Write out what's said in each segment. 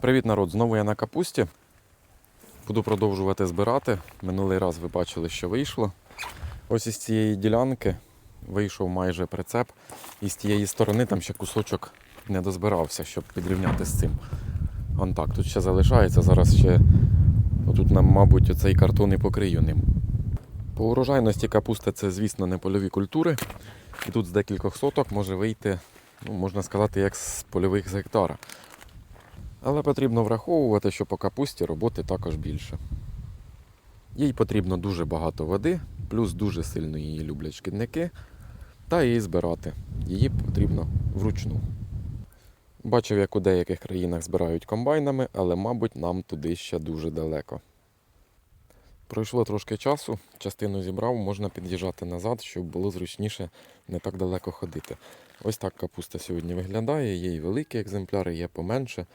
Привіт, народ! Знову я на капусті. Буду продовжувати збирати. Минулий раз ви бачили, що вийшло. Ось із цієї ділянки вийшов майже прицеп, і з тієї сторони там ще кусочок не дозбирався, щоб підрівняти з цим. Вон так, тут ще залишається. Зараз ще отут нам, мабуть, оцей картон і покрию ним. По урожайності капуста це, звісно, не польові культури. І тут з декількох соток може вийти, ну, можна сказати, як з польових з гектара. Але потрібно враховувати, що по капусті роботи також більше. Їй потрібно дуже багато води, плюс дуже сильно її люблять шкідники, та її збирати. Її потрібно вручну. Бачив, як у деяких країнах збирають комбайнами, але, мабуть, нам туди ще дуже далеко. Пройшло трошки часу, частину зібрав, можна під'їжджати назад, щоб було зручніше не так далеко ходити. Ось так капуста сьогодні виглядає, є і великі екземпляри, є поменше.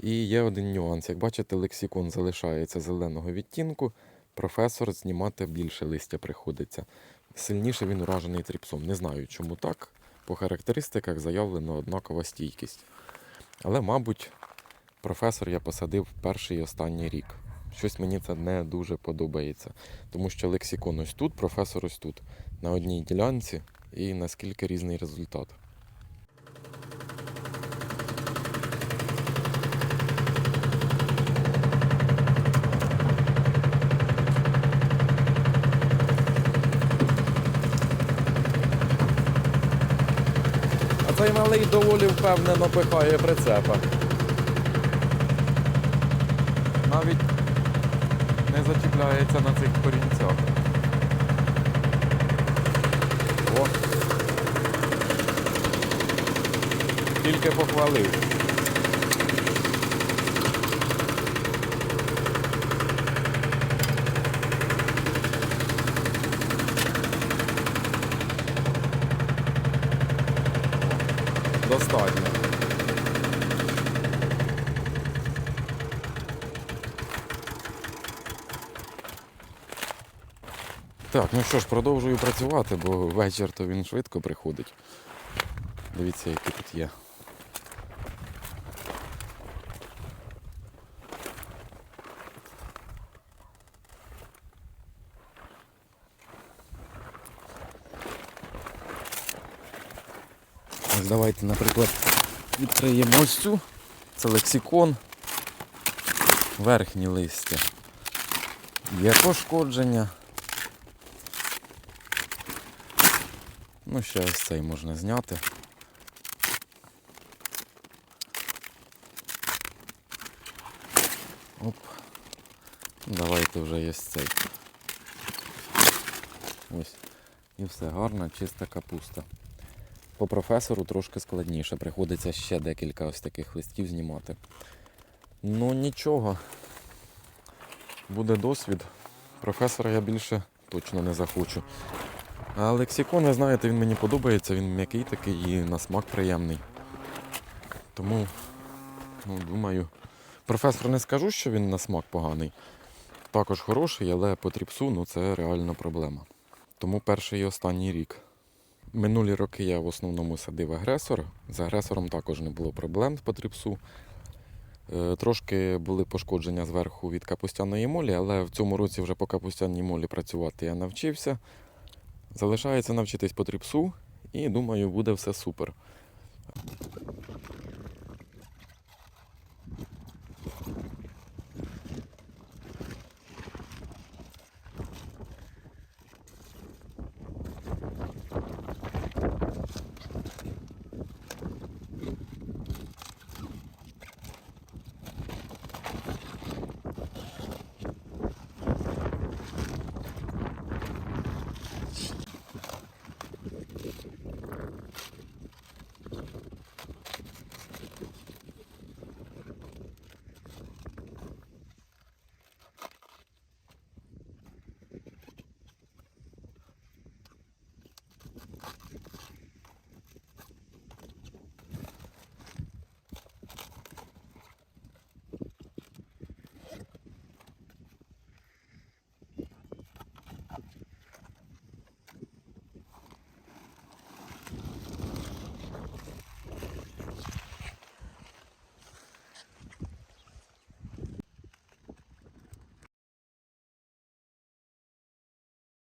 І є один нюанс. Як бачите, лексикон залишається зеленого відтінку, професор знімати більше листя приходиться. Сильніше він уражений тріпсом. Не знаю, чому так. По характеристиках заявлено однакова стійкість. Але, мабуть, професор я посадив перший і останній рік. Щось мені це не дуже подобається. Тому що лексикон ось тут, професор ось тут, на одній ділянці, і наскільки різний результат. Цей малий доволі впевнено пихає прицепа. Навіть не зачіпляється на цих корінцях. О. Тільки похвалив. Достатньо. Так, ну що ж, продовжую працювати, бо вечір то він швидко приходить. Дивіться, які тут є. Давайте, наприклад, відкриємо ось цю. Це лексикон. Верхні листя. Є пошкодження. Ну, ще ось цей можна зняти. Оп. Давайте вже ось цей. Ось. І все гарно, чиста капуста. По професору трошки складніше. Приходиться ще декілька ось таких листів знімати. Ну нічого. Буде досвід. Професора я більше точно не захочу. А лексикон, ви знаєте, він мені подобається, він м'який такий і на смак приємний. Тому, ну, думаю, професор не скажу, що він на смак поганий. Також хороший, але по тріпсу ну, це реальна проблема. Тому перший і останній рік. Минулі роки я в основному садив агресор. З агресором також не було проблем по тріпсу. Е, Трошки були пошкодження зверху від капустяної молі, але в цьому році вже по капустяній молі працювати я навчився. Залишається навчитись по тріпсу і думаю, буде все супер.